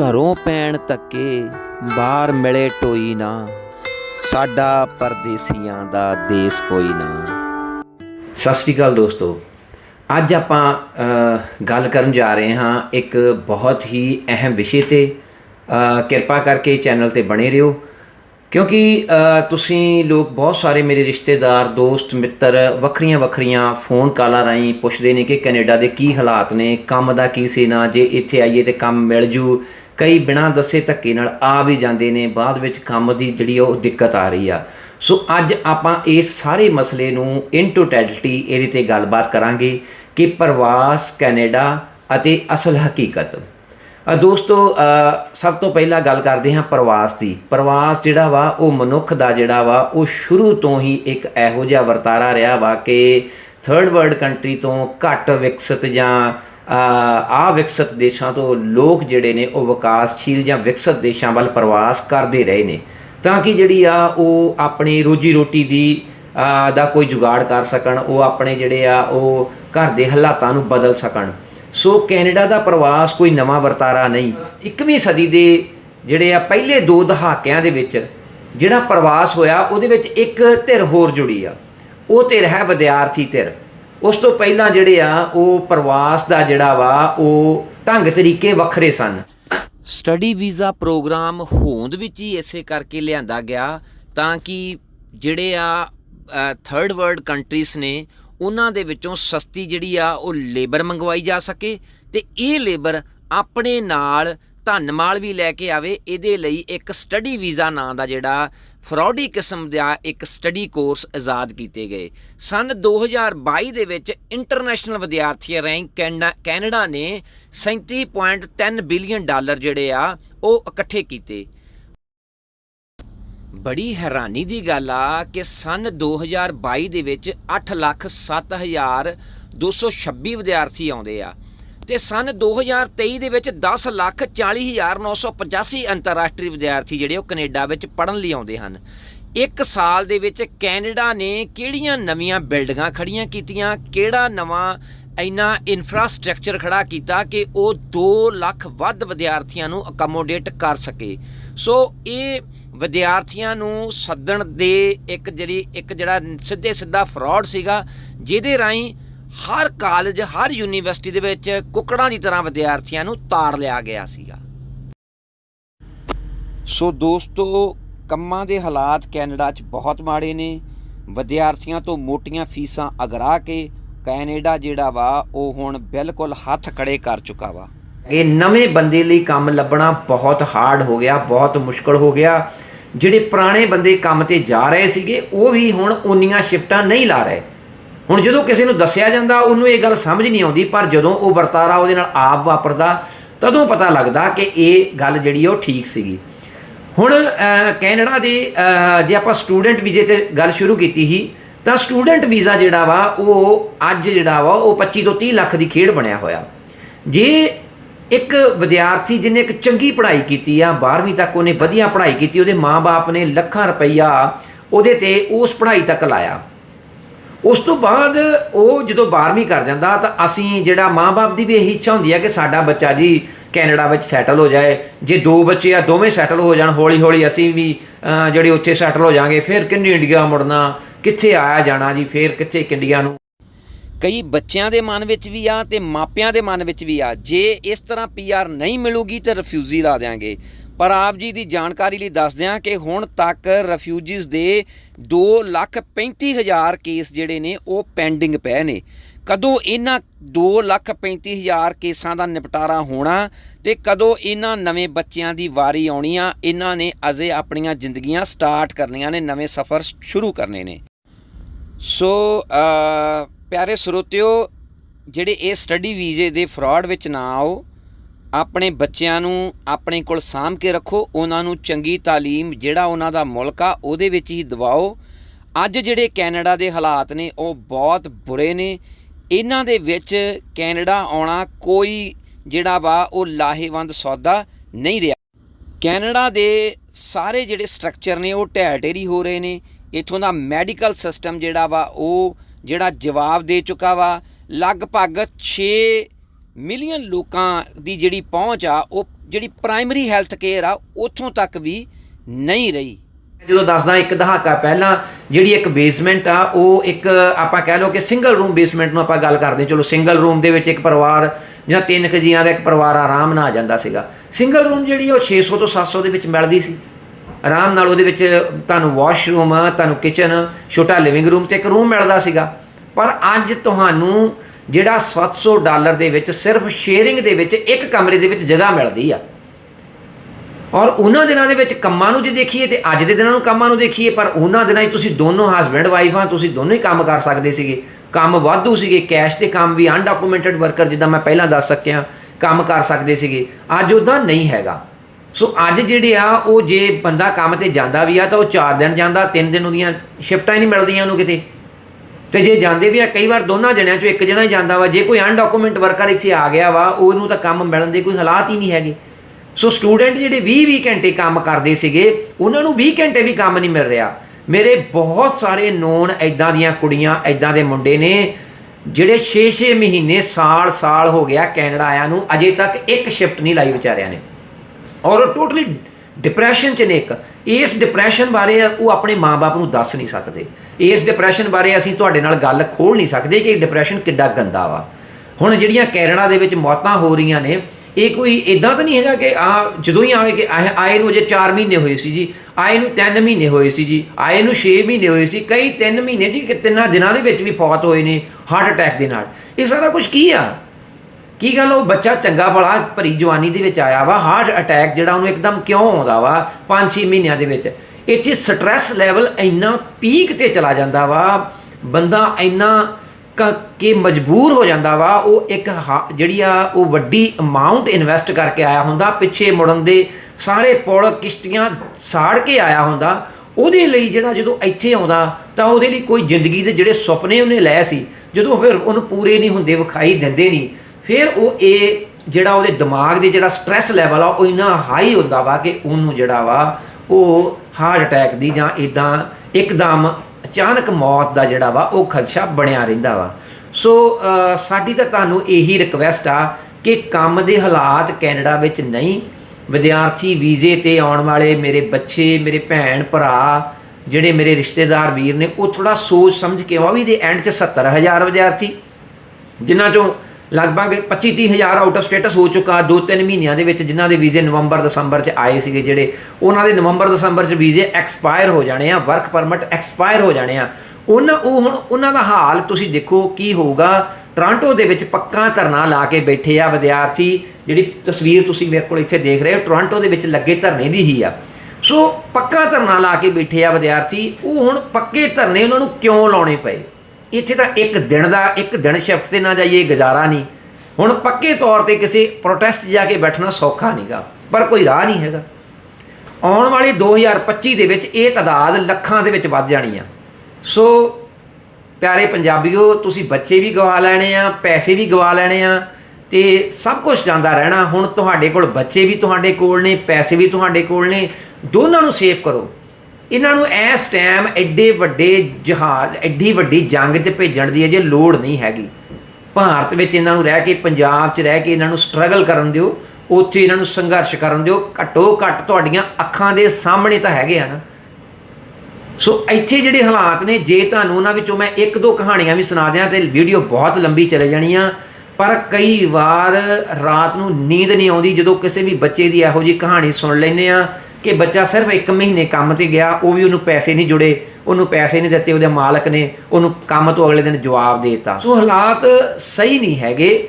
ਘਰੋਂ ਪੈਣ ਤੱਕੇ ਬਾਹਰ ਮਿਲੇ ਟੋਈ ਨਾ। ਸਾਡਾ ਪਰਦੇਸੀਆਂ ਦਾ ਦੇਸ਼ ਕੋਈ ਨਾ। ਸਤਿ ਸ਼੍ਰੀ ਅਕਾਲ ਦੋਸਤੋ। ਅੱਜ ਆਪਾਂ ਗੱਲ ਕਰਨ ਜਾ ਰਹੇ ਹਾਂ ਇੱਕ ਬਹੁਤ ਹੀ ਅਹਿਮ ਵਿਸ਼ੇ ਤੇ। ਕਿਰਪਾ ਕਰਕੇ ਚੈਨਲ ਤੇ ਬਣੇ ਰਹੋ। ਕਿਉਂਕਿ ਤੁਸੀਂ ਲੋਕ ਬਹੁਤ ਸਾਰੇ ਮੇਰੇ ਰਿਸ਼ਤੇਦਾਰ, ਦੋਸਤ, ਮਿੱਤਰ ਵੱਖਰੀਆਂ ਵੱਖਰੀਆਂ ਫੋਨ ਕਾਲਾਂ ਰਾਹੀਂ ਪੁੱਛਦੇ ਨੇ ਕਿ ਕੈਨੇਡਾ ਦੇ ਕੀ ਹਾਲਾਤ ਨੇ, ਕੰਮ ਦਾ ਕੀ ਸੀ ਨਾ ਜੇ ਇੱਥੇ ਆਈਏ ਤੇ ਕੰਮ ਮਿਲ ਜੂ ਕਈ ਬਿਨਾਂ ਦੱਸੇ ਧੱਕੇ ਨਾਲ ਆ ਵੀ ਜਾਂਦੇ ਨੇ। ਬਾਅਦ ਵਿੱਚ ਕੰਮ ਦੀ ਜਿਹੜੀ ਉਹ ਦਿੱਕਤ ਆ ਰਹੀ ਆ। ਸੋ ਅੱਜ ਆਪਾਂ ਇਸ ਸਾਰੇ ਮਸਲੇ ਨੂੰ ਇਨ ਟੋਟੈਲਿਟੀ ਇਹਦੇ ਤੇ ਗੱਲਬਾਤ ਕਰਾਂਗੇ ਕਿ ਪ੍ਰਵਾਸ, ਕੈਨੇਡਾ ਅਤੇ ਅਸਲ ਹਕੀਕਤ। ਦੋਸਤੋ ਸਭ ਤੋਂ ਪਹਿਲਾਂ ਗੱਲ ਕਰਦੇ ਹਾਂ ਪ੍ਰਵਾਸ ਦੀ। ਪ੍ਰਵਾਸ ਜਿਹੜਾ ਵਾ, ਉਹ ਮਨੁੱਖ ਦਾ ਜਿਹੜਾ ਵਾ, ਉਹ ਸ਼ੁਰੂ ਤੋਂ ਹੀ ਇੱਕ ਇਹੋ ਜਿਹਾ ਵਰਤਾਰਾ ਰਿਹਾ ਵਾ ਕਿ ਥਰਡ ਵਰਲਡ ਕੰਟਰੀ ਤੋਂ ਘੱਟ ਵਿਕਸਿਤ ਜਾਂ ਆ ਵਿਕਸਿਤ ਦੇਸ਼ਾਂ ਤੋਂ ਲੋਕ ਜਿਹੜੇ ਨੇ ਉਹ ਵਿਕਾਸਸ਼ੀਲ ਜਾਂ ਵਿਕਸਿਤ ਦੇਸ਼ਾਂ ਵੱਲ ਪ੍ਰਵਾਸ ਕਰਦੇ ਰਹੇ ਨੇ। ਤਾਂ ਕਿ ਜਿਹੜੀ ਆ, ਉਹ ਆਪਣੀ ਰੋਜੀ ਰੋਟੀ ਦੀ ਦਾ ਕੋਈ ਜੁਗਾੜ ਕਰ ਸਕਣ, ਉਹ ਆਪਣੇ ਜਿਹੜੇ ਆ, ਉਹ ਘਰ ਦੇ ਹਾਲਾਤਾਂ ਨੂੰ ਬਦਲ ਸਕਣ। ਸੋ ਕੈਨੇਡਾ ਦਾ ਪ੍ਰਵਾਸ ਕੋਈ ਨਵਾਂ ਵਰਤਾਰਾ ਨਹੀਂ। 21ਵੀਂ ਸਦੀ ਦੇ ਜਿਹੜੇ ਆ, ਪਹਿਲੇ ਦੋ ਦਹਾਕਿਆਂ ਦੇ ਵਿੱਚ ਜਿਹੜਾ ਪ੍ਰਵਾਸ ਹੋਇਆ, ਉਹਦੇ ਵਿੱਚ ਇੱਕ ਧਿਰ ਹੋਰ ਜੁੜੀ ਆ। ਉਹ ਧਿਰ ਹੈ ਵਿਦਿਆਰਥੀ ਧਿਰ। ਉਸ ਤੋਂ ਪਹਿਲਾਂ ਜਿਹੜੇ ਆ, ਉਹ ਪ੍ਰਵਾਸ ਦਾ ਜਿਹੜਾ ਵਾ, ਉਹ ਢੰਗ ਤਰੀਕੇ ਵੱਖਰੇ ਸਨ। ਸਟੱਡੀ ਵੀਜ਼ਾ ਪ੍ਰੋਗਰਾਮ ਹੋਂਦ ਵਿੱਚ ਹੀ ਇਸੇ ਕਰਕੇ ਲਿਆਂਦਾ ਗਿਆ ਤਾਂ ਕਿ ਜਿਹੜੇ ਆ ਥਰਡ ਵਰਲਡ ਕੰਟਰੀਜ਼ ਨੇ, ਉਹਨਾਂ ਦੇ ਵਿੱਚੋਂ ਸਸਤੀ ਜਿਹੜੀ ਆ, ਉਹ ਲੇਬਰ ਮੰਗਵਾਈ ਜਾ ਸਕੇ ਤੇ ਇਹ ਲੇਬਰ ਆਪਣੇ ਨਾਲ ਧਨ ਮਾਲ ਵੀ ਲੈ ਕੇ ਆਵੇ, ਇਹਦੇ ਲਈ ਇੱਕ ਸਟੱਡੀ ਵੀਜ਼ਾ ਨਾਂ ਦਾ ਜਿਹੜਾ ਫਰੋਡੀ ਕਿਸਮ ਦਾ ਇੱਕ ਸਟੱਡੀ ਕੋਰਸ ਆਜ਼ਾਦ ਕੀਤੇ ਗਏ। ਸਨ 2022 ਦੇ ਵਿੱਚ ਇੰਟਰਨੈਸ਼ਨਲ ਵਿਦਿਆਰਥੀਆਂ ਰੈਂਕ ਕੈਨਾ- ਕੈਨੇਡਾ ਨੇ 37.3 ਬਿਲੀਅਨ ਡਾਲਰ ਜਿਹੜੇ ਆ, ਉਹ ਇਕੱਠੇ ਕੀਤੇ। ਬੜੀ ਹੈਰਾਨੀ ਦੀ ਗੱਲ ਆ ਕਿ ਸਨ 2022 ਦੇ ਵਿੱਚ 8 ਲੱਖ 7226 ਵਿਦਿਆਰਥੀ ਆਉਂਦੇ ਆ। ਤੇ ਸਨ 2023 ਦੇ ਵਿੱਚ 10 ਲੱਖ 40985 ਅੰਤਰਰਾਸ਼ਟਰੀ ਵਿਦਿਆਰਥੀ ਜਿਹੜੇ ਉਹ ਕੈਨੇਡਾ ਵਿੱਚ ਪੜ੍ਹਨ ਲਈ ਆਉਂਦੇ ਹਨ। ਇੱਕ ਸਾਲ ਦੇ ਵਿੱਚ ਕੈਨੇਡਾ ਨੇ ਕਿਹੜੀਆਂ ਨਵੀਆਂ ਬਿਲਡਿੰਗਾਂ ਖੜੀਆਂ ਕੀਤੀਆਂ, ਕਿਹੜਾ ਨਵਾਂ ਇੰਨਾ ਇਨਫਰਾਸਟ੍ਰਕਚਰ ਖੜਾ ਕੀਤਾ ਕਿ ਉਹ 2 ਲੱਖ ਵੱਧ ਵਿਦਿਆਰਥੀਆਂ ਨੂੰ ਅਕਮੋਡੇਟ ਕਰ ਸਕੇ। ਸੋ ਇਹ ਵਿਦਿਆਰਥੀਆਂ ਨੂੰ ਸੱਦਣ ਦੇ ਇੱਕ ਜਿਹੜੀ, ਇੱਕ ਜਿਹੜਾ ਸਿੱਧੇ ਸਿੱਧਾ ਫਰਾਡ ਸੀਗਾ, ਜਿਹਦੇ ਰਾਹੀਂ ਹਰ ਕਾਲਜ ਹਰ ਯੂਨੀਵਰਸਿਟੀ ਦੇ ਵਿੱਚ ਕੁੱਕੜਾਂ ਦੀ ਤਰ੍ਹਾਂ ਵਿਦਿਆਰਥੀਆਂ ਨੂੰ ਤਾੜ ਲਿਆ ਗਿਆ ਸੀਗਾ। ਸੋ ਦੋਸਤੋ ਕੰਮਾਂ ਦੇ ਹਾਲਾਤ ਕੈਨੇਡਾ 'ਚ ਬਹੁਤ ਮਾੜੇ ਨੇ। ਵਿਦਿਆਰਥੀਆਂ ਤੋਂ ਮੋਟੀਆਂ ਫੀਸਾਂ ਅਗਰਾ ਕੇ ਕੈਨੇਡਾ ਜਿਹੜਾ ਵਾ ਉਹ ਹੁਣ ਬਿਲਕੁਲ ਹੱਥ ਖੜੇ ਕਰ ਚੁੱਕਾ ਵਾ। ਇਹ ਨਵੇਂ ਬੰਦੇ ਲਈ ਕੰਮ ਲੱਭਣਾ ਬਹੁਤ ਹਾਰਡ ਹੋ ਗਿਆ ਬਹੁਤ ਮੁਸ਼ਕਲ ਹੋ ਗਿਆ। ਜਿਹੜੇ ਪੁਰਾਣੇ ਬੰਦੇ ਕੰਮ ਤੇ ਜਾ ਰਹੇ ਸੀਗੇ ਉਹ ਵੀ ਹੁਣ ਉਨੀਆਂ ਸ਼ਿਫਟਾਂ ਨਹੀਂ ਲਾ ਰਹੇ। ਹੁਣ ਜਦੋਂ ਕਿਸੇ ਨੂੰ ਦੱਸਿਆ ਜਾਂਦਾ, ਉਹਨੂੰ ਇਹ ਗੱਲ ਸਮਝ ਨਹੀਂ ਆਉਂਦੀ, ਪਰ ਜਦੋਂ ਉਹ ਵਰਤਾਰਾ ਉਹਦੇ ਨਾਲ ਆਪ ਵਾਪਰਦਾ, ਤਦੋਂ ਪਤਾ ਲੱਗਦਾ ਕਿ ਇਹ ਗੱਲ ਜਿਹੜੀ ਉਹ ਠੀਕ ਸੀਗੀ। ਹੁਣ ਕੈਨੇਡਾ ਦੇ ਜੇ ਆਪਾਂ ਸਟੂਡੈਂਟ ਵੀਜ਼ੇ ਤੇ ਗੱਲ ਸ਼ੁਰੂ ਕੀਤੀ ਸੀ, ਤਾਂ ਸਟੂਡੈਂਟ ਵੀਜ਼ਾ ਜਿਹੜਾ ਵਾ, ਉਹ ਅੱਜ ਜਿਹੜਾ ਵਾ, ਉਹ 25 ਤੋਂ 30 ਲੱਖ ਦੀ ਖੇਡ ਬਣਿਆ ਹੋਇਆ। ਜੇ ਇੱਕ ਵਿਦਿਆਰਥੀ ਜਿਹਨੇ ਇੱਕ ਚੰਗੀ ਪੜ੍ਹਾਈ ਕੀਤੀ ਆ 12ਵੀਂ ਤੱਕ ਉਹਨੇ ਵਧੀਆ ਪੜ੍ਹਾਈ ਕੀਤੀ, ਉਹਦੇ ਮਾਪੇ ਨੇ ਲੱਖਾਂ ਰੁਪਈਆ ਉਹਦੇ ਤੇ ਉਸ ਪੜ੍ਹਾਈ ਤੱਕ ਲਾਇਆ। ਉਸ ਤੋਂ ਬਾਅਦ ਉਹ ਜਦੋਂ 12ਵੀਂ ਕਰ ਜਾਂਦਾ ਤਾਂ ਅਸੀਂ ਜਿਹੜਾ ਮਾਂ-ਬਾਪ ਦੀ ਵੀ ਇਹੀ ਇੱਛਾ ਹੁੰਦੀ ਹੈ ਕਿ ਸਾਡਾ ਬੱਚਾ ਜੀ ਕੈਨੇਡਾ ਵਿੱਚ ਸੈਟਲ ਹੋ ਜਾਏ। ਜੇ ਦੋ ਬੱਚੇ ਆ, ਦੋਵੇਂ ਸੈਟਲ ਹੋ ਜਾਣ, ਹੌਲੀ-ਹੌਲੀ ਅਸੀਂ ਵੀ ਜਿਹੜੇ ਉੱਥੇ ਸੈਟਲ ਹੋ ਜਾਾਂਗੇ, ਫਿਰ ਕਿੰਨੀ ਇੰਡੀਆ ਮੁੜਨਾ, ਕਿੱਥੇ ਆਇਆ ਜਾਣਾ ਜੀ, ਫਿਰ ਕਿੱਥੇ ਇੰਡੀਆ ਨੂੰ। ਕਈ ਬੱਚਿਆਂ ਦੇ ਮਨ ਵਿੱਚ ਵੀ ਆ ਤੇ ਮਾਪਿਆਂ ਦੇ ਮਨ ਵਿੱਚ ਵੀ ਆ। ਜੇ ਇਸ ਤਰ੍ਹਾਂ ਪੀਆਰ ਨਹੀਂ ਮਿਲੂਗੀ ਤੇ ਰਿਫਿਊਜੀ ਲਾ ਦੇਾਂਗੇ ਪਰ ਆਪ ਜੀ ਦੀ ਜਾਣਕਾਰੀ ਲਈ ਦੱਸ ਦਿਆਂ ਕਿ ਹੁਣ ਤੱਕ ਰਿਫਿਊਜੀਜ਼ ਦੇ 2 ਲੱਖ 35 ਹਜ਼ਾਰ ਕੇਸ ਜਿਹੜੇ ਨੇ ਉਹ ਪੈਂਡਿੰਗ ਪਏ ਨੇ। ਕਦੋਂ ਇਹਨਾਂ 2 ਲੱਖ 35 ਹਜ਼ਾਰ ਕੇਸਾਂ ਦਾ ਨਿਪਟਾਰਾ ਹੋਣਾ ਤੇ ਕਦੋਂ ਇਹਨਾਂ ਨਵੇਂ ਬੱਚਿਆਂ ਦੀ ਵਾਰੀ ਆਉਣੀ ਆ, ਇਹਨਾਂ ਨੇ ਅਜੇ ਆਪਣੀਆਂ ਜ਼ਿੰਦਗੀਆਂ ਸਟਾਰਟ ਕਰਨੀਆਂ ਨੇ, ਨਵੇਂ ਸਫ਼ਰ ਸ਼ੁਰੂ ਕਰਨੇ ਨੇ। ਸੋ ਪਿਆਰੇ ਸਰੋਤਿਓ, ਜਿਹੜੇ ਇਹ ਸਟੱਡੀ ਵੀਜ਼ੇ ਦੇ ਫਰਾਡ ਵਿੱਚ ਨਾ ਆਓ ਆਪਣੇ ਬੱਚਿਆਂ ਨੂੰ ਆਪਣੇ ਕੋਲ ਸਾਂਭ ਕੇ ਰੱਖੋ, ਉਹਨਾਂ ਨੂੰ ਚੰਗੀ ਤਾਲੀਮ ਜਿਹੜਾ ਉਹਨਾਂ ਦਾ ਮੁਲਕ ਆ, ਉਹਦੇ ਵਿੱਚ ਹੀ ਦਿਵਾਓ। ਅੱਜ ਜਿਹੜੇ ਕੈਨੇਡਾ ਦੇ ਹਾਲਾਤ ਨੇ, ਉਹ ਬਹੁਤ ਬੁਰੇ ਨੇ। ਇਹਨਾਂ ਦੇ ਵਿੱਚ ਕੈਨੇਡਾ ਆਉਣਾ ਕੋਈ ਜਿਹੜਾ ਵਾ, ਉਹ ਲਾਹੇਵੰਦ ਸੌਦਾ ਨਹੀਂ ਰਿਹਾ। ਕੈਨੇਡਾ ਦੇ ਸਾਰੇ ਜਿਹੜੇ ਸਟਰਕਚਰ ਨੇ, ਉਹ ਢਹਿ ਢੇਰੀ ਹੋ ਰਹੇ ਨੇ। ਇਥੋਂ ਦਾ ਮੈਡੀਕਲ ਸਿਸਟਮ ਜਿਹੜਾ ਵਾ, ਉਹ ਜਿਹੜਾ ਜਵਾਬ ਦੇ ਚੁੱਕਾ ਵਾ, ਲਗਭਗ 6 ਮਿਲੀਅਨ ਲੋਕਾਂ ਦੀ ਜਿਹੜੀ ਪਹੁੰਚ ਆ, ਉਹ ਜਿਹੜੀ ਪ੍ਰਾਇਮਰੀ ਹੈਲਥ ਕੇਅਰ ਆ, ਉੱਥੋਂ ਤੱਕ ਵੀ ਨਹੀਂ ਰਹੀ। ਜਦੋਂ ਦੱਸਦਾ, ਇੱਕ ਦਹਾਕਾ ਪਹਿਲਾਂ ਜਿਹੜੀ ਇੱਕ ਬੇਸਮੈਂਟ ਆ, ਉਹ ਇੱਕ ਆਪਾਂ ਕਹਿ ਲਓ ਕਿ ਸਿੰਗਲ ਰੂਮ ਬੇਸਮੈਂਟ ਨੂੰ ਆਪਾਂ ਗੱਲ ਕਰਦੇ ਚਲੋ ਸਿੰਗਲ ਰੂਮ ਦੇ ਵਿੱਚ ਇੱਕ ਪਰਿਵਾਰ ਜਾਂ ਤਿੰਨ ਕੁ ਜੀਆਂ ਦਾ ਇੱਕ ਪਰਿਵਾਰ ਆਰਾਮ ਨਾਲ ਆ ਜਾਂਦਾ ਸੀਗਾ। ਸਿੰਗਲ ਰੂਮ ਜਿਹੜੀ ਉਹ 600 ਤੋਂ 700 ਦੇ ਵਿੱਚ ਮਿਲਦੀ ਸੀ। ਆਰਾਮ ਨਾਲ ਉਹਦੇ ਵਿੱਚ ਤੁਹਾਨੂੰ ਵਾਸ਼ਰੂਮ ਤੁਹਾਨੂੰ ਕਿਚਨ ਛੋਟਾ ਲਿਵਿੰਗ ਰੂਮ ਤੇ ਇੱਕ ਰੂਮ ਮਿਲਦਾ ਸੀਗਾ। ਪਰ ਅੱਜ ਤੁਹਾਨੂੰ ਜਿਹੜਾ 700 ਡਾਲਰ ਦੇ ਵਿੱਚ ਸਿਰਫ ਸ਼ੇਅਰਿੰਗ ਦੇ ਵਿੱਚ ਇੱਕ ਕਮਰੇ ਦੇ ਵਿੱਚ ਜਗ੍ਹਾ ਮਿਲਦੀ ਆ। ਔਰ ਉਹਨਾਂ ਦਿਨਾਂ ਦੇ ਵਿੱਚ ਕੰਮਾਂ ਨੂੰ ਜੇ ਦੇਖੀਏ ਤੇ ਅੱਜ ਦੇ ਦਿਨਾਂ ਨੂੰ ਕੰਮਾਂ ਨੂੰ ਦੇਖੀਏ, ਪਰ ਉਹਨਾਂ ਦਿਨਾਂ 'ਚ ਤੁਸੀਂ ਦੋਨੋਂ ਹਸਬੈਂਡ ਵਾਈਫ ਆ, ਤੁਸੀਂ ਦੋਨੋਂ ਹੀ ਕੰਮ ਕਰ ਸਕਦੇ ਸੀਗੇ। ਕੰਮ ਵਾਧੂ ਸੀਗੇ ਕੈਸ਼ ਤੇ ਕੰਮ ਵੀ ਅਨਡਾਕੂਮੈਂਟਡ ਵਰਕਰ ਜਿੱਦਾਂ ਮੈਂ ਪਹਿਲਾਂ ਦੱਸ ਸਕਿਆ, ਕੰਮ ਕਰ ਸਕਦੇ ਸੀਗੇ। ਅੱਜ ਉਹਦਾ ਨਹੀਂ ਹੈਗਾ। ਸੋ ਅੱਜ ਜਿਹੜੇ ਆ, ਉਹ ਜੇ ਬੰਦਾ ਕੰਮ ਤੇ ਜਾਂਦਾ ਵੀ ਆ, ਤਾਂ ਉਹ 4 ਦਿਨ ਜਾਂਦਾ 3 ਦਿਨ ਉਹਦੀਆਂ ਸ਼ਿਫਟਾਂ ਹੀ ਨਹੀਂ ਮਿਲਦੀਆਂ ਉਹਨੂੰ ਕਿਤੇ। ਤੇ ਜੇ ਜਾਂਦੇ ਵੀ ਆ, ਕਈ ਵਾਰ ਦੋਨਾਂ ਜਣਿਆਂ ਚੋਂ ਇੱਕ ਜਣਾ ਹੀ ਜਾਂਦਾ ਵਾ। ਜੇ ਕੋਈ ਅਨਡਾਕੂਮੈਂਟ ਵਰਕਰ ਇੱਥੇ ਆ ਗਿਆ ਵਾ, ਉਹਨੂੰ ਤਾਂ ਕੰਮ ਮਿਲਣ ਦੇ ਕੋਈ ਹਾਲਾਤ ਹੀ ਨਹੀਂ ਹੈਗੇ। ਸੋ ਸਟੂਡੈਂਟ ਜਿਹੜੇ 20 20 ਘੰਟੇ ਕੰਮ ਕਰਦੇ ਸੀਗੇ, ਉਹਨਾਂ ਨੂੰ 20 ਘੰਟੇ ਵੀ ਕੰਮ ਨਹੀਂ ਮਿਲ ਰਿਹਾ। ਮੇਰੇ ਬਹੁਤ ਸਾਰੇ ਨੋਨ ਐਦਾਂ ਦੀਆਂ ਕੁੜੀਆਂ ਐਦਾਂ ਦੇ ਮੁੰਡੇ ਨੇ, ਜਿਹੜੇ 6-6 ਮਹੀਨੇ, ਸਾਲ-ਸਾਲ ਹੋ ਗਿਆ ਕੈਨੇਡਾ ਆਇਆਂ ਨੂੰ, ਅਜੇ ਤੱਕ ਇੱਕ ਸ਼ਿਫਟ ਨਹੀਂ ਲਾਈ ਵਿਚਾਰਿਆਂ ਨੇ। ਔਰ ਉਹ ਟੋਟਲੀ ਡਿਪਰੈਸ਼ਨ ਚ ਨੇ ਇੱਕ। ਇਸ ਡਿਪਰੈਸ਼ਨ ਬਾਰੇ ਉਹ ਆਪਣੇ ਮਾਪੇ ਨੂੰ ਦੱਸ ਨਹੀਂ ਸਕਦੇ। ਇਸ ਡਿਪਰੈਸ਼ਨ ਬਾਰੇ ਅਸੀਂ ਤੁਹਾਡੇ ਨਾਲ ਗੱਲ ਖੋਲ ਨਹੀਂ ਸਕਦੇ ਕਿ ਡਿਪਰੈਸ਼ਨ ਕਿੱਡਾ ਗੰਦਾ ਵਾ। ਹੁਣ ਜਿਹੜੀਆਂ ਕੈਨੇਡਾ ਦੇ ਵਿੱਚ ਮੌਤਾਂ ਹੋ ਰਹੀਆਂ ਨੇ, ਇਹ ਕੋਈ ਇਦਾਂ ਤਾਂ ਨਹੀਂ ਹੈਗਾ ਕਿ ਆ ਜਦੋਂ ਹੀ ਆਵੇ ਕਿ ਆਏ- ਨੂੰ ਅਜੇ 4 ਮਹੀਨੇ ਹੋਏ ਸੀ ਜੀ, ਆਏ ਨੂੰ 3 ਮਹੀਨੇ ਹੋਏ ਸੀ ਜੀ, ਆਏ ਨੂੰ 6 ਮਹੀਨੇ ਹੋਏ ਸੀ, ਕਈ 3 ਮਹੀਨੇ ਜੀ ਕਿ ਤਿੰਨਾਂ ਦਿਨਾਂ ਦੇ ਵਿੱਚ ਵੀ ਫੌਤ ਹੋਏ ਨੇ ਹਾਰਟ ਅਟੈਕ ਦੇ ਨਾਲ। ਇਹ ਸਾਰਾ ਕੁਝ ਕੀ ਆ? ਕੀ ਗੱਲ ਉਹ ਬੱਚਾ ਚੰਗਾ ਭਲਾ ਭਰੀ ਜਵਾਨੀ ਦੇ ਵਿੱਚ ਆਇਆ ਵਾ ਹਾਰਟ ਅਟੈਕ ਜਿਹੜਾ ਉਹਨੂੰ ਇੱਕਦਮ ਕਿਉਂ ਆਉਂਦਾ ਵਾ? 5-6 ਮਹੀਨਿਆਂ ਦੇ ਵਿੱਚ। ਇੱਥੇ ਸਟ੍ਰੈਸ ਲੈਵਲ ਇੰਨਾ ਪੀਕ ਤੇ ਚਲਾ ਜਾਂਦਾ ਵਾ। ਬੰਦਾ ਇੰਨਾ ਕ- ਕਿ ਮਜਬੂਰ ਹੋ ਜਾਂਦਾ ਵਾ। ਉਹ ਇੱਕ ਹਾ- ਜਿਹੜੀ ਆ, ਉਹ ਵੱਡੀ ਅਮਾਉਂਟ ਇਨਵੈਸਟ ਕਰਕੇ ਆਇਆ ਹੁੰਦਾ। ਪਿੱਛੇ ਮੁੜਨ ਦੇ ਸਾਰੇ ਪੁਲ ਕਿਸ਼ਤੀਆਂ ਸਾੜ ਕੇ ਆਇਆ ਹੁੰਦਾ। ਉਹਦੇ ਲਈ ਜਿਹੜਾ ਜਦੋਂ ਇੱਥੇ ਆਉਂਦਾ, ਤਾਂ ਉਹਦੇ ਲਈ ਕੋਈ ਜ਼ਿੰਦਗੀ ਦੇ ਜਿਹੜੇ ਸੁਪਨੇ ਉਹਨੇ ਲਏ ਸੀ, ਜਦੋਂ ਫਿਰ ਉਹਨੂੰ ਪੂਰੇ ਨਹੀਂ ਹੁੰਦੇ, ਵਿਖਾਈ ਦਿੰਦੇ ਨਹੀਂ। ਫਿਰ ਉਹ ਇਹ ਜਿਹੜਾ ਉਹਦੇ ਦਿਮਾਗ ਦੇ ਜਿਹੜਾ ਸਟ੍ਰੈਸ ਲੈਵਲ ਆ, ਉਹ ਇੰਨਾ ਹਾਈ ਹੁੰਦਾ ਵਾ ਕਿ ਉਹਨੂੰ ਜਿਹੜਾ ਵਾ ਉਹ ਹਾਰਟ ਅਟੈਕ ਦੀ ਜਾਂ ਇਦਾਂ ਇੱਕਦਮ ਅਚਾਨਕ ਮੌਤ ਦਾ ਜਿਹੜਾ ਵਾ ਉਹ ਖਦਸ਼ਾ ਬਣਿਆ ਰਹਿੰਦਾ ਵਾ। ਸੋ ਸਾਡੀ ਤਾਂ ਤੁਹਾਨੂੰ ਇਹੀ ਰਿਕਵੈਸਟ ਆ ਕਿ ਕੰਮ ਦੇ ਹਾਲਾਤ ਕੈਨੇਡਾ ਵਿੱਚ ਨਹੀਂ, ਵਿਦਿਆਰਥੀ ਵੀਜ਼ੇ ਤੇ ਆਉਣ ਵਾਲੇ ਮੇਰੇ ਬੱਚੇ, ਮੇਰੇ ਭੈਣ, ਭਰਾ, ਜਿਹੜੇ ਮੇਰੇ ਰਿਸ਼ਤੇਦਾਰ ਵੀਰ ਨੇ, ਉਹ ਥੋੜਾ ਸੋਚ ਸਮਝ ਕੇ ਆਵਾ ਵੀ ਦੇ ਐਂਡ 'ਚ 70000 ਵਿਦਿਆਰਥੀ ਜਿਨ੍ਹਾਂ ਚੋਂ ਲਗਭਗ 25 ਹਜ਼ਾਰ ਆਊਟ ਆਫ ਸਟੇਟਸ ਹੋ ਚੁੱਕਾ। ਦੋ ਤਿੰਨ ਮਹੀਨਿਆਂ ਦੇ ਵਿੱਚ ਜਿਨ੍ਹਾਂ ਦੇ ਵੀਜ਼ੇ ਨਵੰਬਰ ਦਸੰਬਰ 'ਚ ਆਏ ਸੀਗੇ ਜਿਹੜੇ, ਉਹਨਾਂ ਦੇ ਨਵੰਬਰ ਦਸੰਬਰ 'ਚ ਵੀਜ਼ੇ ਐਕਸਪਾਇਰ ਹੋ ਜਾਣੇ ਆ ਵਰਕ ਪਰਮਿਟ ਐਕਸਪਾਇਰ ਹੋ ਜਾਣੇ ਆ। ਉਹਨਾਂ ਉਹ ਹੁਣ ਉਹਨਾਂ ਦਾ ਹਾਲ ਤੁਸੀਂ ਦੇਖੋ ਕੀ ਹੋਊਗਾ। ਟੋਰਾਂਟੋ ਦੇ ਵਿੱਚ ਪੱਕਾ ਧਰਨਾ ਲਾ ਕੇ ਬੈਠੇ ਆ ਵਿਦਿਆਰਥੀ। ਜਿਹੜੀ ਤਸਵੀਰ ਤੁਸੀਂ ਮੇਰੇ ਕੋਲ ਇੱਥੇ ਦੇਖ ਰਹੇ ਹੋ ਟੋਰਾਂਟੋ ਦੇ ਵਿੱਚ ਲੱਗੇ ਧਰਨੇ ਦੀ ਹੀ ਆ। ਸੋ ਪੱਕਾ ਧਰਨਾ ਲਾ ਕੇ ਬੈਠੇ ਆ ਵਿਦਿਆਰਥੀ। ਉਹ ਹੁਣ ਪੱਕੇ ਧਰਨੇ ਉਹਨਾਂ ਨੂੰ ਕਿਉਂ ਲਾਉਣੇ ਪਏ? ਇੱਥੇ ਤਾਂ ਇੱਕ ਦਿਨ ਦਾ, ਇੱਕ ਦਿਨ ਸ਼ਿਫਟ ਤੇ ਨਾ ਜਾਈਏ, ਗੁਜ਼ਾਰਾ ਨਹੀਂ। ਹੁਣ ਪੱਕੇ ਤੌਰ ਤੇ ਕਿਸੇ ਪ੍ਰੋਟੈਸਟ ਜਾ ਕੇ ਬੈਠਣਾ ਸੌਖਾ ਨਹੀਂਗਾ, ਪਰ ਕੋਈ ਰਾਹ ਨਹੀਂ ਹੈਗਾ। ਆਉਣ ਵਾਲੇ 2025 ਦੇ ਵਿੱਚ ਇਹ ਤਾਦਾਦ ਲੱਖਾਂ ਦੇ ਵਿੱਚ ਵੱਧ ਜਾਣੀ ਆ। ਸੋ ਪਿਆਰੇ ਪੰਜਾਬੀਓ, ਤੁਸੀਂ ਬੱਚੇ ਵੀ ਗਵਾ ਲੈਣੇ ਆ, ਪੈਸੇ ਵੀ ਗਵਾ ਲੈਣੇ ਆ, ਤੇ ਸਭ ਕੁਝ ਜਾਂਦਾ ਰਹਿਣਾ। ਹੁਣ ਤੁਹਾਡੇ ਕੋਲ ਬੱਚੇ ਵੀ ਤੁਹਾਡੇ ਕੋਲ ਨੇ, ਪੈਸੇ ਵੀ ਤੁਹਾਡੇ ਕੋਲ ਨੇ, ਦੋਨਾਂ ਨੂੰ ਸੇਵ ਕਰੋ। ਇਹਨਾਂ ਨੂੰ ਇਸ ਟਾਈਮ ਐਡੇ ਵੱਡੇ ਜਹਾਜ਼, ਐਡੀ ਵੱਡੀ ਜੰਗ 'ਚ ਭੇਜਣ ਦੀ ਅਜੇ ਲੋੜ ਨਹੀਂ ਹੈਗੀ। ਭਾਰਤ ਵਿੱਚ ਇਹਨਾਂ ਨੂੰ ਰਹਿ ਕੇ, ਪੰਜਾਬ 'ਚ ਰਹਿ ਕੇ ਇਹਨਾਂ ਨੂੰ ਸਟਰਗਲ ਕਰਨ ਦਿਓ, ਉੱਥੇ ਇਹਨਾਂ ਨੂੰ ਸੰਘਰਸ਼ ਕਰਨ ਦਿਓ, ਘੱਟੋ ਘੱਟ ਤੁਹਾਡੀਆਂ ਅੱਖਾਂ ਦੇ ਸਾਹਮਣੇ ਤਾਂ ਹੈਗੇ ਆ ਨਾ। ਸੋ ਇੱਥੇ ਜਿਹੜੇ ਹਾਲਾਤ ਨੇ, ਜੇ ਤੁਹਾਨੂੰ ਉਹਨਾਂ ਵਿੱਚੋਂ ਮੈਂ ਇੱਕ ਦੋ ਕਹਾਣੀਆਂ ਵੀ ਸੁਣਾ ਦਿਆਂ ਤੇ ਵੀਡੀਓ ਬਹੁਤ ਲੰਬੀ ਚਲੇ ਜਾਣੀ ਆ ਪਰ ਕਈ ਵਾਰ ਰਾਤ ਨੂੰ ਨੀਂਦ ਨਹੀਂ ਆਉਂਦੀ ਜਦੋਂ ਕਿਸੇ ਵੀ ਬੱਚੇ ਦੀ ਇਹੋ ਜੀ ਕਹਾਣੀ ਸੁਣ ਲੈਂਦੇ ਆ ਕਿ ਬੱਚਾ ਸਿਰਫ 1 ਮਹੀਨੇ ਕੰਮ ਤੇ ਗਿਆ, ਉਹ ਵੀ ਉਹਨੂੰ ਪੈਸੇ ਨਹੀਂ ਜੁੜੇ, ਉਹਨੂੰ ਪੈਸੇ ਨਹੀਂ ਦਿੱਤੇ, ਉਹਦੇ ਮਾਲਕ ਨੇ ਉਹਨੂੰ ਕੰਮ ਤੋਂ ਅਗਲੇ ਦਿਨ ਜਵਾਬ ਦੇ ਦਿੱਤਾ। ਸੋ ਹਾਲਾਤ ਸਹੀ ਨਹੀਂ ਹੈਗੇ।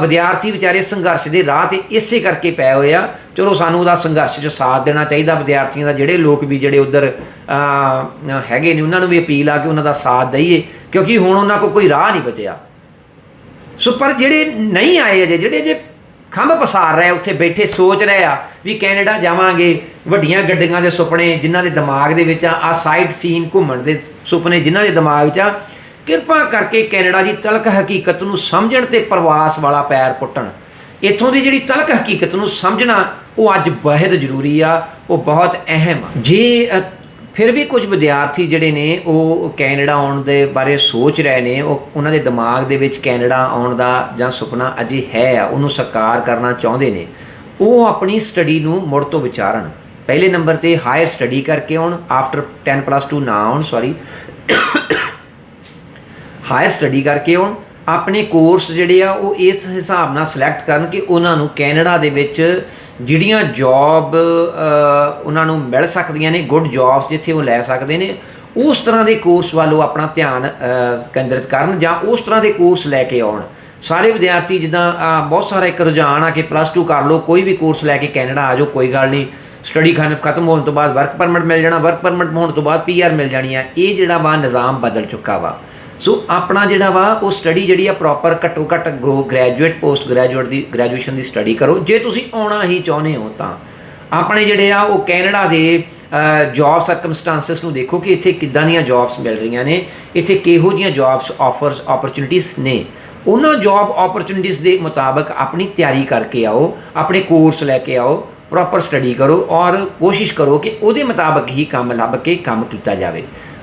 ਵਿਦਿਆਰਥੀ ਵਿਚਾਰੇ ਸੰਘਰਸ਼ ਦੇ ਰਾਹ ਤੇ ਇਸੇ ਕਰਕੇ ਪਏ ਹੋਏ ਆ। ਚਲੋ ਸਾਨੂੰ ਉਹਦਾ ਸੰਘਰਸ਼ 'ਚ ਸਾਥ ਦੇਣਾ ਚਾਹੀਦਾ। ਵਿਦਿਆਰਥੀਆਂ ਦਾ ਜਿਹੜੇ ਲੋਕ ਵੀ ਜਿਹੜੇ ਉਧਰ ਹੈਗੇ ਨੇ, ਉਹਨਾਂ ਨੂੰ ਵੀ ਅਪੀਲ ਆ ਕਿ ਉਹਨਾਂ ਦਾ ਸਾਥ ਦਈਏ, ਕਿਉਂਕਿ ਹੁਣ ਉਹਨਾਂ ਕੋਲ ਕੋਈ ਰਾਹ ਨਹੀਂ ਬਚਿਆ। ਸੋ ਪਰ ਜਿਹੜੇ ਨਹੀਂ ਆਏ ਅਜੇ, ਜਿਹੜੇ ਜੇ ਖੰਭ ਪਸਾਰ ਰਹੇ, ਉੱਥੇ ਬੈਠੇ ਸੋਚ ਰਹੇ ਆ ਵੀ ਕੈਨੇਡਾ ਜਾਵਾਂਗੇ, ਵੱਡੀਆਂ ਗੱਡੀਆਂ ਦੇ ਸੁਪਨੇ ਜਿਨ੍ਹਾਂ ਦੇ ਦਿਮਾਗ ਦੇ ਵਿੱਚ ਆ ਸਾਈਡ ਸੀਨ ਘੁੰਮਣ ਦੇ ਸੁਪਨੇ ਜਿਨ੍ਹਾਂ ਦੇ ਦਿਮਾਗ 'ਚ ਆ, ਕਿਰਪਾ ਕਰਕੇ ਕੈਨੇਡਾ ਦੀ ਤਲਕ ਹਕੀਕਤ ਨੂੰ ਸਮਝਣ ਤੇ ਪ੍ਰਵਾਸ ਵਾਲਾ ਪੈਰ ਪੁੱਟਣ। ਇੱਥੋਂ ਦੀ ਜਿਹੜੀ ਤਲਕ ਹਕੀਕਤ ਨੂੰ ਸਮਝਣਾ, ਉਹ ਅੱਜ ਬਹੁਤ ਜ਼ਰੂਰੀ ਆ, ਉਹ ਬਹੁਤ ਅਹਿਮ ਆ। ਜੇ ਫਿਰ ਵੀ ਕੁਝ ਵਿਦਿਆਰਥੀ ਜਿਹੜੇ ਨੇ ਉਹ ਕੈਨੇਡਾ ਆਉਣ ਦੇ ਬਾਰੇ ਸੋਚ ਰਹੇ ਨੇ, ਉਹ ਉਹਨਾਂ ਦੇ ਦਿਮਾਗ ਦੇ ਵਿੱਚ ਕੈਨੇਡਾ ਆਉਣ ਦਾ ਜਾਂ ਸੁਪਨਾ ਅਜੇ ਹੈ ਆ, ਉਹਨੂੰ ਸਾਕਾਰ ਕਰਨਾ ਚਾਹੁੰਦੇ ਨੇ। ਉਹ ਆਪਣੀ ਸਟੱਡੀ ਨੂੰ ਮੁੜ ਤੋਂ ਵਿਚਾਰਨ। ਪਹਿਲੇ ਨੰਬਰ ਤੇ ਹਾਇਰ ਸਟੱਡੀ ਕਰਕੇ ਆਉਣ, ਆਫਟਰ 10 ਪਲੱਸ 2 ਨਾ ਆਉਣ, ਸੌਰੀ। ਹਾਇਰ ਸਟੱਡੀ ਕਰਕੇ ਆਉਣ, ਆਪਣੇ ਕੋਰਸ ਜਿਹੜੇ ਆ, ਉਹ ਇਸ ਹਿਸਾਬ ਨਾਲ ਸਿਲੈਕਟ ਕਰਨ ਕਿ ਉਹਨਾਂ ਨੂੰ ਕੈਨੇਡਾ ਦੇ ਵਿੱਚ ਜਿਹੜੀਆਂ ਜੌਬ ਉਹਨਾਂ ਨੂੰ ਮਿਲ ਸਕਦੀਆਂ ਨੇ ਗੁੱਡ ਜੌਬਸ ਜਿੱਥੇ ਉਹ ਲੈ ਸਕਦੇ ਨੇ, ਉਸ ਤਰ੍ਹਾਂ ਦੇ ਕੋਰਸ ਵੱਲ ਉਹ ਆਪਣਾ ਧਿਆਨ ਕੇਂਦਰਿਤ ਕਰਨ ਜਾਂ ਉਸ ਤਰ੍ਹਾਂ ਦੇ ਕੋਰਸ ਲੈ ਕੇ ਆਉਣ। ਸਾਰੇ ਵਿਦਿਆਰਥੀ ਜਿੱਦਾਂ ਬਹੁਤ ਸਾਰਾ ਇੱਕ ਰੁਝਾਨ ਆ ਕਿ ਪਲੱਸ 2 ਕਰ ਲਓ, ਕੋਈ ਵੀ ਕੋਰਸ ਲੈ ਕੇ ਕੈਨੇਡਾ ਆ ਜਾਓ, ਕੋਈ ਗੱਲ ਨਹੀਂ। ਸਟੱਡੀ ਖਾਨ ਖਤਮ ਹੋਣ ਤੋਂ ਬਾਅਦ ਵਰਕ ਪਰਮਿਟ ਮਿਲ ਜਾਣਾ ਵਰਕ ਪਰਮਿਟ ਹੋਣ ਤੋਂ ਬਾਅਦ ਪੀਆਰ ਮਿਲ ਜਾਣੀ ਆ। ਇਹ ਜਿਹੜਾ ਵਾ ਨਿਜ਼ਾਮ ਬਦਲ ਚੁੱਕਾ ਵਾ। ਸੋ ਆਪਣਾ ਜਿਹੜਾ ਵਾ, ਉਹ ਸਟੱਡੀ ਜਿਹੜੀ ਆ ਪ੍ਰੋਪਰ ਘੱਟੋ ਘੱਟ ਗੋ ਗ੍ਰੈਜੂਏਟ ਪੋਸਟ ਗ੍ਰੈਜੂਏਟ ਦੀ ਗ੍ਰੈਜੂਏਸ਼ਨ ਦੀ ਸਟੱਡੀ ਕਰੋ। ਜੇ ਤੁਸੀਂ ਆਉਣਾ ਹੀ ਚਾਹੁੰਦੇ ਹੋ ਤਾਂ। ਆਪਣੇ ਜਿਹੜੇ ਆ, ਉਹ ਕੈਨੇਡਾ ਦੇ ਜੌਬ ਸਰਕਮਸਟੈਂਸਸ ਨੂੰ ਦੇਖੋ ਕਿ ਇੱਥੇ ਕਿੱਦਾਂ ਦੀਆਂ ਜੌਬਸ ਮਿਲ ਰਹੀਆਂ ਨੇ। ਇੱਥੇ ਕਿਹੋ ਜੀਆਂ ਜੌਬਸ ਆਫਰਸ ਓਪਰਚੁਨਿਟੀਆਂ ਨੇ। ਉਹਨਾਂ ਜੌਬ ਓਪਰਚੁਨਿਟੀਆਂ ਦੇ ਮੁਤਾਬਕ ਆਪਣੀ ਤਿਆਰੀ ਕਰਕੇ ਆਓ, ਆਪਣੇ ਕੋਰਸ ਲੈ ਕੇ ਆਓ ਪ੍ਰੋਪਰ ਸਟੱਡੀ ਕਰੋ ਔਰ ਕੋਸ਼ਿਸ਼ ਕਰੋ ਕਿ ਉਹਦੇ ਮੁਤਾਬਕ ਹੀ ਕੰਮ ਲੱਭ ਕੇ ਕੰਮ ਕੀਤਾ ਜਾਵੇ।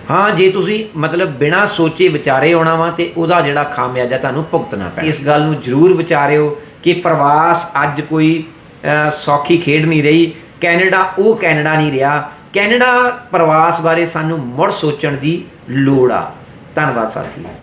ਹਾਂ, ਜੇ ਤੁਸੀਂ ਮਤਲਬ ਬਿਨਾਂ ਸੋਚੇ ਵਿਚਾਰੇ ਆਉਣਾ ਵਾ ਤੇ ਉਹਦਾ ਜਿਹੜਾ ਖਾਮਿਆਜਾ ਤੁਹਾਨੂੰ ਭੁਗਤਣਾ ਪੈਣਾ। ਇਸ ਗੱਲ ਨੂੰ ਜ਼ਰੂਰ ਵਿਚਾਰਿਓ ਕਿ ਪ੍ਰਵਾਸ ਅੱਜ ਕੋਈ ਸੌਖੀ ਖੇਡ ਨਹੀਂ ਰਹੀ। ਕੈਨੇਡਾ, ਉਹ ਕੈਨੇਡਾ ਨਹੀਂ ਰਿਹਾ। ਕੈਨੇਡਾ ਪ੍ਰਵਾਸ ਬਾਰੇ ਸਾਨੂੰ ਮੁੜ ਸੋਚਣ ਦੀ ਲੋੜ ਆ। ਧੰਨਵਾਦ ਸਾਥੀ